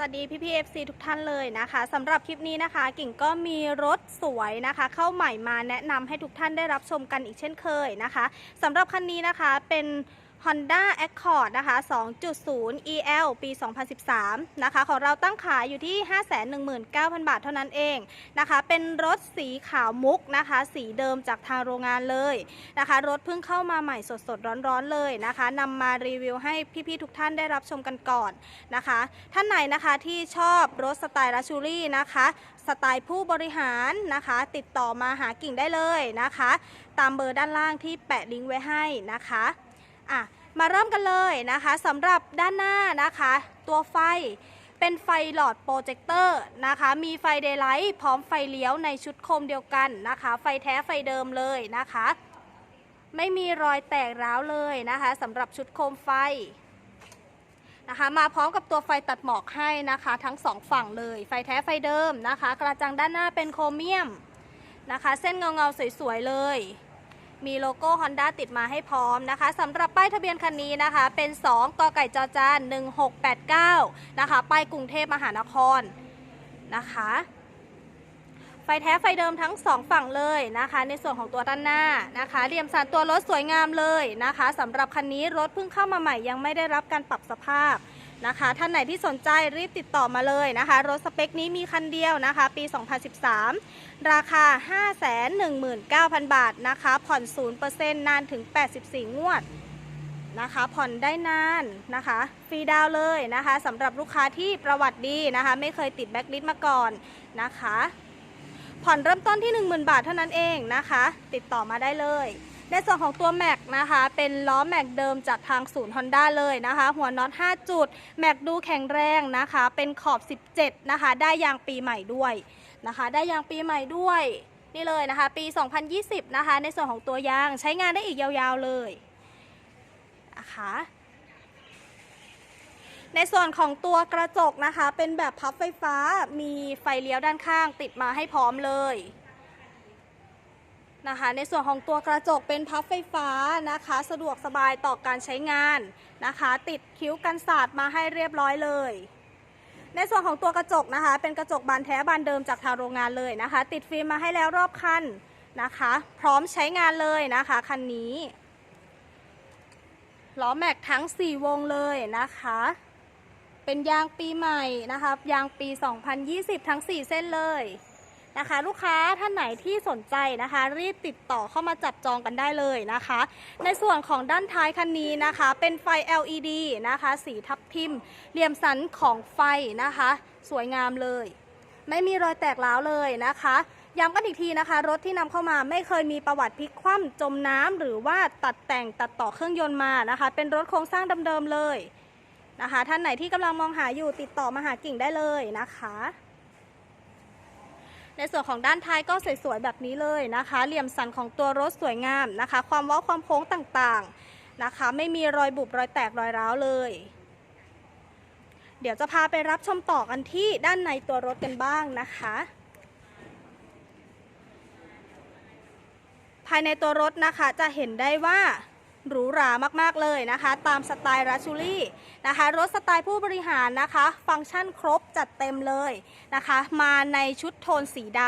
สวัสดีพี่พีเอฟซีทุกท่านเลยนะคะสำหรับคลิปนี้นะคะ กิ่งก็มีรถสวยนะคะ เข้าใหม่มาแนะนำให้ทุกท่านได้รับชมกันอีกเช่นเคยนะคะสำหรับคันนี้นะคะเป็น Honda Accord นะคะ 2.0 EL ปี 2013 นะคะ ของเราตั้งขายอยู่ที่ 519,000 บาทเท่านั้นเองนะคะ เป็นรถสีขาวมุกนะคะ สีเดิมจากทางโรงงานเลยนะคะ รถเพิ่งเข้ามาใหม่สดๆ ร้อนๆเลยนะคะนำมารีวิวให้พี่ๆ ทุกท่านได้รับชมกันก่อนนะคะ ท่านไหนนะคะที่ชอบรถสไตล์ลักชูรี่นะคะ สไตล์ผู้บริหารนะคะ ติดต่อมาหากิ่งได้เลยนะคะ ตามเบอร์ด้านล่างที่แปะลิงก์ไว้ให้นะคะ เริ่มกันเลยนะคะสำหรับด้านหน้านะคะ ตัวไฟเป็นไฟหลอดโปรเจคเตอร์นะคะ มีไฟเดย์ไลท์พร้อมไฟเลี้ยวในชุดโคมเดียวกันนะคะ ไฟแท้ไฟเดิมเลยนะคะ ไม่มีรอยแตกร้าวเลยนะคะสำหรับชุดโคมไฟนะคะ มาพร้อมกับตัวไฟตัดหมอกให้นะคะ ทั้งสองฝั่งเลย ไฟแท้ไฟเดิมนะคะ กระจังด้านหน้าเป็นโครเมียมนะคะ เส้นเงาเงาๆสวยๆเลย มีโลโก้ Honda ติดมาให้พร้อมนะคะสำหรับป้ายทะเบียนคันนี้นะคะ เป็น 2กไก่จอจาน1689 นะคะ ป้ายกรุงเทพมหานครนะคะ ไฟแท้ไฟเดิมทั้งสองฝั่งเลยนะคะ ในส่วนของตัวด้านหน้านะคะเรียมสารตัวรถสวยงามเลยนะคะสำหรับคันนี้รถเพิ่งเข้ามาใหม่ยังไม่ได้รับการปรับสภาพ นะคะ ท่านไหนที่สนใจรีบติดต่อมาเลยนะคะ รถสเปคนี้มีคันเดียวนะคะ ปี 2013 ราคา 519,000 บาทนะคะ ผ่อน 0%นานถึง 84 งวดนะคะ ผ่อนได้นานนะคะ ฟรีดาวเลยนะคะสำหรับลูกค้าที่ประวัติดีนะคะ ไม่เคยติดแบ็คลิสต์มาก่อนนะคะ ผ่อนเริ่มต้นที่ 10,000 บาทเท่านั้นเองนะคะ ติดต่อมาได้เลย ในส่วนของตัวแม็กนะคะ เป็นล้อแม็กเดิมจากทางศูนย์ Honda เลยนะคะ หัวน็อต 5 จุด แม็กดูแข็งแรงนะคะ เป็นขอบ 17 นะคะ ได้ยางปีใหม่ด้วยนะคะ ได้ยางปีใหม่ด้วย นี่เลยนะคะ ปี 2020 นะคะ ในส่วนของตัวยางใช้งานได้อีกยาวๆเลยนะคะในส่วนของตัวกระจกนะคะ เป็นแบบพับไฟฟ้ามีไฟเลี้ยวด้านข้างติดมาให้พร้อมเลย นะคะ ในส่วนของตัวกระจกเป็นพับไฟฟ้านะคะ สะดวกสบายต่อการใช้งานนะคะ ติดคิ้วกันสาดมาให้เรียบร้อยเลย ในส่วนของตัวกระจกนะคะ เป็นกระจกบานแท้บานเดิมจากทางโรงงานเลยนะคะ ติดฟิล์มมาให้แล้วรอบคันนะคะ พร้อมใช้งานเลยนะคะคันนี้ล้อแม็กทั้ง 4 วงเลยนะคะ เป็นยางปีใหม่นะคะยางปี 2020 ทั้ง 4 เส้นเลย นะคะ ลูกค้าท่านไหนที่สนใจนะคะ รีบติดต่อเข้ามาจับจองกันได้เลยนะคะ ในส่วนของด้านท้ายคันนี้นะคะ เป็นไฟ LED นะคะ สีทับทิมเหลี่ยมสันของไฟนะคะ สวยงามเลย ไม่มีรอยแตกร้าวเลยนะคะย้ำกันอีกทีนะคะ รถที่นำเข้ามาไม่เคยมีประวัติพลิกคว่ำจมน้ำหรือว่าตัดแต่งตัดต่อเครื่องยนต์มานะคะ เป็นรถโครงสร้างเดิมๆเลยนะคะ ท่านไหนที่กำลังมองหาอยู่ติดต่อมาหากิ่งได้เลยนะคะ ในส่วนของด้านท้ายก็สวยๆแบบนี้เลยนะคะ เหลี่ยมสันของตัวรถสวยงามนะคะ ความเว้าความโค้งต่างๆนะคะ ไม่มีรอยบุบรอยแตกรอยร้าวเลย เดี๋ยวจะพาไปรับชมต่อกันที่ด้านในตัวรถกันบ้างนะคะภายในตัวรถนะคะจะเห็นได้ว่า หรูหรามากๆเลยนะคะ ตามสไตล์ราชูรี่นะคะ รถสไตล์ผู้บริหารนะคะ ฟังก์ชันครบจัดเต็มเลยนะคะ มาในชุดโทนสีด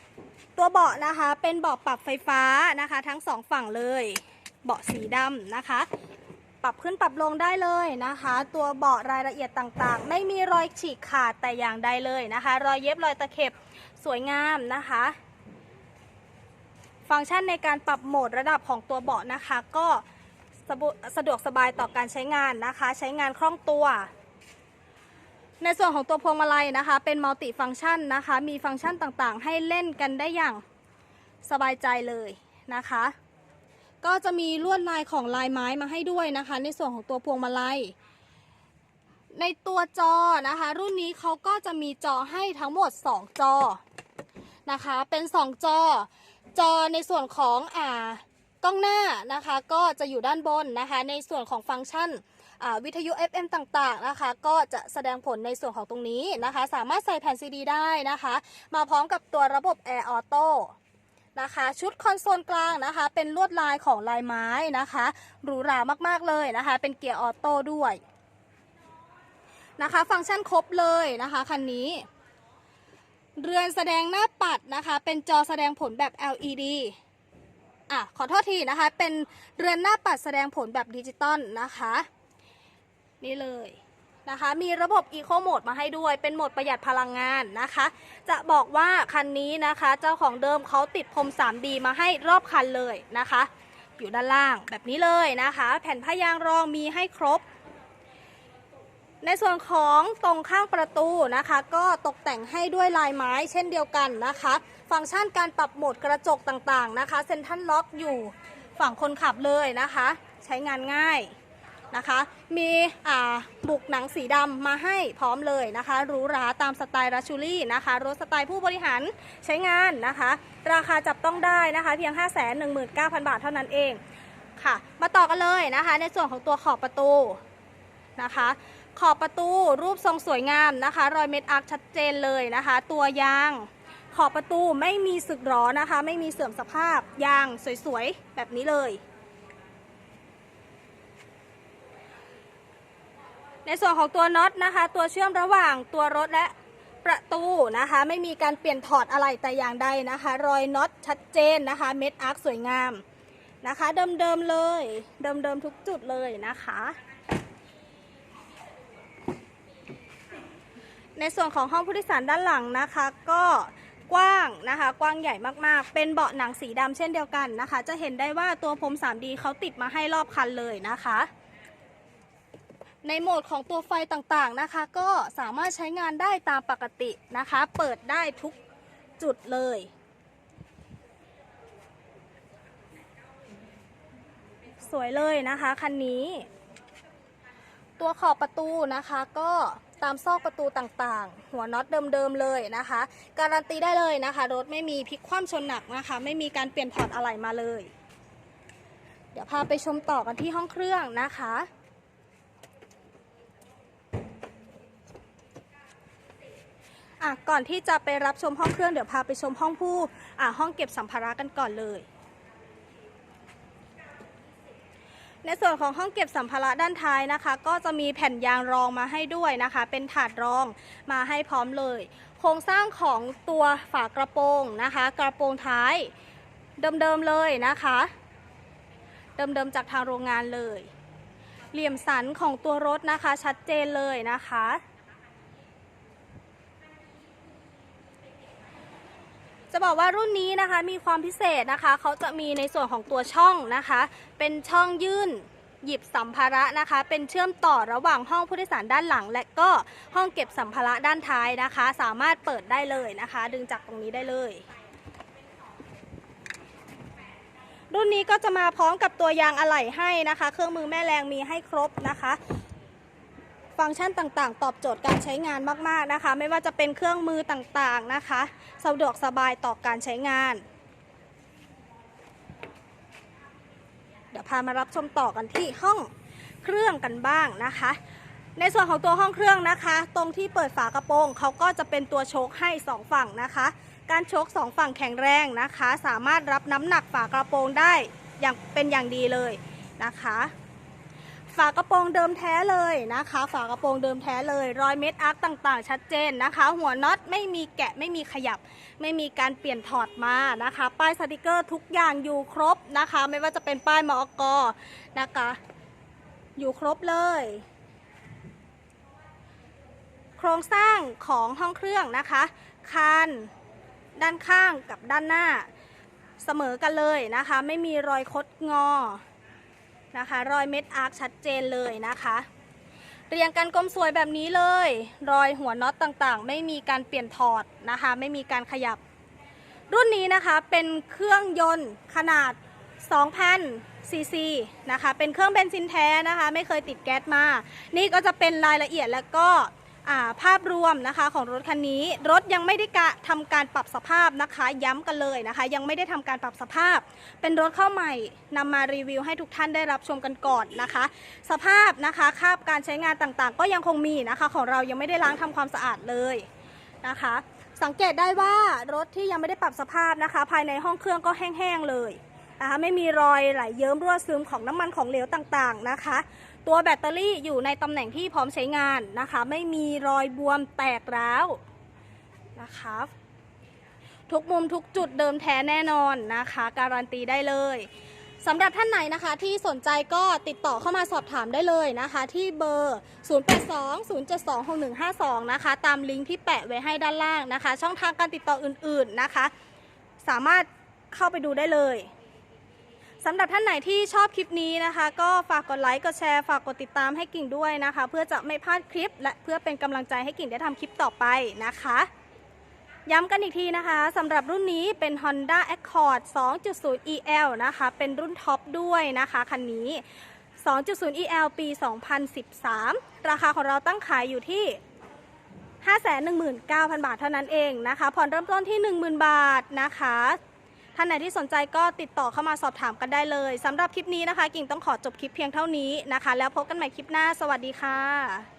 ำตัวเบาะนะคะเป็นเบาะปรับไฟฟ้านะคะ ทั้งสองฝั่งเลย เบาะสีดำนะคะ ปรับขึ้นปรับลงได้เลยนะคะ ตัวเบาะรายละเอียดต่างๆ ไม่มีรอยฉีกขาดแต่อย่างใดเลยนะคะ รอยเย็บรอยตะเข็บสวยงามนะคะ ฟังก์ชันในการปรับโหมดระดับของตัวเบาะนะคะ ก็สะดวกสบายต่อการใช้งานนะคะ ใช้งานคล่องตัว ในส่วนของตัวพวงมาลัยนะคะ เป็นมัลติฟังก์ชันนะคะ มีฟังก์ชันต่างๆ ให้เล่นกันได้อย่างสบายใจเลยนะคะ ก็จะมีลวดลายของลายไม้มาให้ด้วยนะคะ ในส่วนของตัวพวงมาลัย ในตัวจอนะคะ รุ่นนี้เขาก็จะมีจอให้ทั้งหมด 2 จอนะคะ เป็น 2 จอ จอในส่วนของอ่ากล้องหน้านะคะก็จะอยู่ด้านบนนะคะ ในส่วนของฟังก์ชันวิทยุ FM ต่างๆนะคะ ก็จะแสดงผลในส่วนของตรงนี้นะคะ สามารถใส่แผ่นซีดีได้นะคะ มาพร้อมกับตัวระบบ Air Auto นะคะ ชุดคอนโซลกลางนะคะ เป็นลวดลายของลายไม้นะคะหรูหรามากๆเลยนะคะ เป็นเกียร์ออโต้ด้วยนะคะ ฟังก์ชันครบเลยนะคะคันนี้ เรือนแสดงหน้าปัดนะคะ เป็นจอแสดงผลแบบ LED อะขอโทษทีนะคะ เป็นเรือนหน้าปัดแสดงผลแบบดิจิตอลนะคะ นี่เลยนะคะ มีระบบ Eco Mode มาให้ด้วย เป็นโหมดประหยัดพลังงานนะคะ จะบอกว่าคันนี้นะคะ เจ้าของเดิมเขาติดพรม 3D มาให้รอบคันเลยนะคะ อยู่ด้านล่างแบบนี้เลยนะคะ แผ่นผ้ายางรองมีให้ครบ ในส่วนของตรงข้างประตูนะคะ ก็ตกแต่งให้ด้วยลายไม้เช่นเดียวกันนะคะ ฟังก์ชันการปรับโหมดกระจกต่างๆนะคะเซ็นทรัลล็อกอยู่ฝั่งคนขับเลยนะคะ ใช้งานง่ายนะคะ มีบุกหนังสีดำมาให้พร้อมเลยนะคะหรูหราตามสไตล์รัชชูรี่นะคะ รถสไตล์ผู้บริหารใช้งานนะคะ ราคาจับต้องได้นะคะ เพียง 519,000 บาทเท่านั้นเองค่ะ มาต่อกันเลยนะคะ ในส่วนของตัวขอบประตูนะคะ ขอบประตูรูปทรงสวยงามนะคะ รอยเม็ดอาร์คชัดเจนเลยนะคะ ตัวยาง ขอบประตูไม่มีสึกหรอนะคะ ไม่มีเสื่อมสภาพยางสวยๆ แบบนี้เลย ในส่วนของตัวน็อตนะคะ ตัวเชื่อมระหว่างตัวรถและประตูนะคะ ไม่มีการเปลี่ยนถอดอะไรแต่อย่างใดนะคะ รอยน็อตชัดเจนนะคะ เม็ดอาร์คสวยงามนะคะ เดิมๆเลย เดิมๆทุกจุดเลยนะคะ ในส่วนของห้องผู้โดยสารด้านหลังนะคะ ก็กว้างนะคะ กว้างใหญ่มากๆ เป็นเบาะหนังสีดำเช่นเดียวกันนะคะ จะเห็นได้ว่าตัวพรม 3D เขาติดมาให้รอบคันเลยนะคะ ในโหมดของตัวไฟต่างๆนะคะ ก็สามารถใช้งานได้ตามปกตินะคะ เปิดได้ทุกจุดเลยสวยเลยนะคะคันนี้ ตัวขอบประตูนะคะก็ ตามซอกประตูต่างๆ หัวน็อตเดิมๆเลยนะคะ การันตีได้เลยนะคะ รถไม่มีพลิกคว่ำชนหนักนะคะ ไม่มีการเปลี่ยนถอดอะไรมาเลย เดี๋ยวพาไปชมต่อกันที่ห้องเครื่องนะคะอะก่อนที่จะไปรับชมห้องเครื่องเดี๋ยวพาไปชมห้องผู้อะห้องเก็บสัมภาระกันก่อนเลย ในส่วนของห้องเก็บสัมภาระด้านท้ายนะคะ ก็จะมีแผ่นยางรองมาให้ด้วยนะคะ เป็นถาดรองมาให้พร้อมเลย โครงสร้างของตัวฝากระโปรงนะคะ กระโปรงท้ายเดิมๆเลยนะคะ เดิมๆจากทางโรงงานเลย เหลี่ยมสันของตัวรถนะคะชัดเจนเลยนะคะ จะบอกว่ารุ่นนี้นะคะมีความพิเศษนะคะเขาจะมีในส่วนของตัวช่องนะคะ เป็นช่องยื่นหยิบสัมภาระนะคะ เป็นเชื่อมต่อระหว่างห้องผู้โดยสารด้านหลัง และก็ห้องเก็บสัมภาระด้านท้ายนะคะ สามารถเปิดได้เลยนะคะ ดึงจากตรงนี้ได้เลย รุ่นนี้ก็จะมาพร้อมกับตัวยางอะไหล่ให้นะคะ เครื่องมือแม่แรงมีให้ครบนะคะ ฟังก์ชันต่างๆ ตอบโจทย์การใช้งานมากๆนะคะ ไม่ว่าจะเป็นเครื่องมือต่างๆนะคะสะดวกสบายต่อการใช้งาน เดี๋ยวพามารับชมต่อกันที่ห้องเครื่องกันบ้างนะคะ ในส่วนของตัวห้องเครื่องนะคะ ตรงที่เปิดฝากระโปรงเขาก็จะเป็นตัวโชคให้ 2 ฝั่งนะคะ การโชค2ฝั่งแข็งแรงนะคะ สามารถรับน้ำหนักฝากระโปรงได้อย่างเป็นอย่างดีเลยนะคะ ฝากระโปรงเดิมแท้เลยนะคะ ฝากระโปรงเดิมแท้เลยรอยเม็ดอาร์คต่างๆ ชัดเจนนะคะ หัวน็อตไม่มีแกะไม่มีขยับ ไม่มีการเปลี่ยนถอดมานะคะ ป้ายสติกเกอร์ทุกอย่างอยู่ครบนะคะ ไม่ว่าจะเป็นป้ายมอกนะคะ อยู่ครบเลย โครงสร้างของห้องเครื่องนะคะคานด้านข้างกับด้านหน้าเสมอกันเลยนะคะ ไม่มีรอยคดงอ นะคะ รอยเม็ดอาร์คชัดเจนเลยนะคะ เรียงกันกลมสวยแบบนี้เลย รอยหัวน็อตต่างๆ ไม่มีการเปลี่ยนถอดนะคะ ไม่มีการขยับ รุ่นนี้นะคะเป็นเครื่องยนต์ขนาด 2,000ซีซีนะคะ เป็นเครื่องเบนซินแท้นะคะ ไม่เคยติดแก๊สมา นี่ก็จะเป็นรายละเอียดแล้วก็ ภาพรวมนะคะของรถคันนี้ รถยังไม่ได้กะทำการปรับสภาพนะคะ ย้ำกันเลยนะคะ ยังไม่ได้ทำการปรับสภาพ เป็นรถเข้าใหม่นำมารีวิวให้ทุกท่านได้รับชมกันก่อนนะคะ สภาพนะคะคาบการใช้งานต่างๆ ก็ยังคงมีนะคะ ของเรายังไม่ได้ล้างทำความสะอาดเลยนะคะ สังเกตได้ว่ารถที่ยังไม่ได้ปรับสภาพนะคะ ภายในห้องเครื่องก็แห้งๆเลยนะคะไม่มีรอยไหลเยิ้มรั่วซึมของน้ำมันของเหลวต่างๆนะคะ ตัวแบตเตอรี่อยู่ในตำแหน่งที่พร้อมใช้งานนะคะ ไม่มีรอยบวมแตกร้าวนะคะทุกมุมทุกจุดเดิมแท้แน่นอนนะคะ การันตีได้เลยสำหรับท่านไหนนะคะที่สนใจก็ติดต่อเข้ามาสอบถามได้เลยนะคะ ที่เบอร์ 0820726152 นะคะ ตามลิงก์ที่แปะไว้ให้ด้านล่างนะคะ ช่องทางการติดต่ออื่นๆนะคะ สามารถเข้าไปดูได้เลย สำหรับท่านไหนที่ชอบคลิปนี้นะคะ ก็ฝากกดไลค์กดแชร์ฝากกดติดตามให้กิ่งด้วยนะคะ เพื่อจะไม่พลาดคลิป และเพื่อเป็นกำลังใจให้กิ่งได้ทำคลิปต่อไปนะคะ ย้ำกันอีกทีนะคะสำหรับรุ่นนี้เป็น Honda Accord 2.0 EL นะคะ เป็นรุ่นท็อปด้วยนะคะคันนี้ 2.0 EL ปี 2013 ราคาของเราตั้งขายอยู่ที่519,000 บาทเท่านั้นเองนะคะ ผ่อนเริ่มต้นที่ 10,000 บาทนะคะ ท่านไหนที่สนใจก็ติดต่อเข้ามาสอบถามกันได้เลยสำหรับคลิปนี้นะคะ กิ่งต้องขอจบคลิปเพียงเท่านี้นะคะ แล้วพบกันใหม่คลิปหน้าสวัสดีค่ะ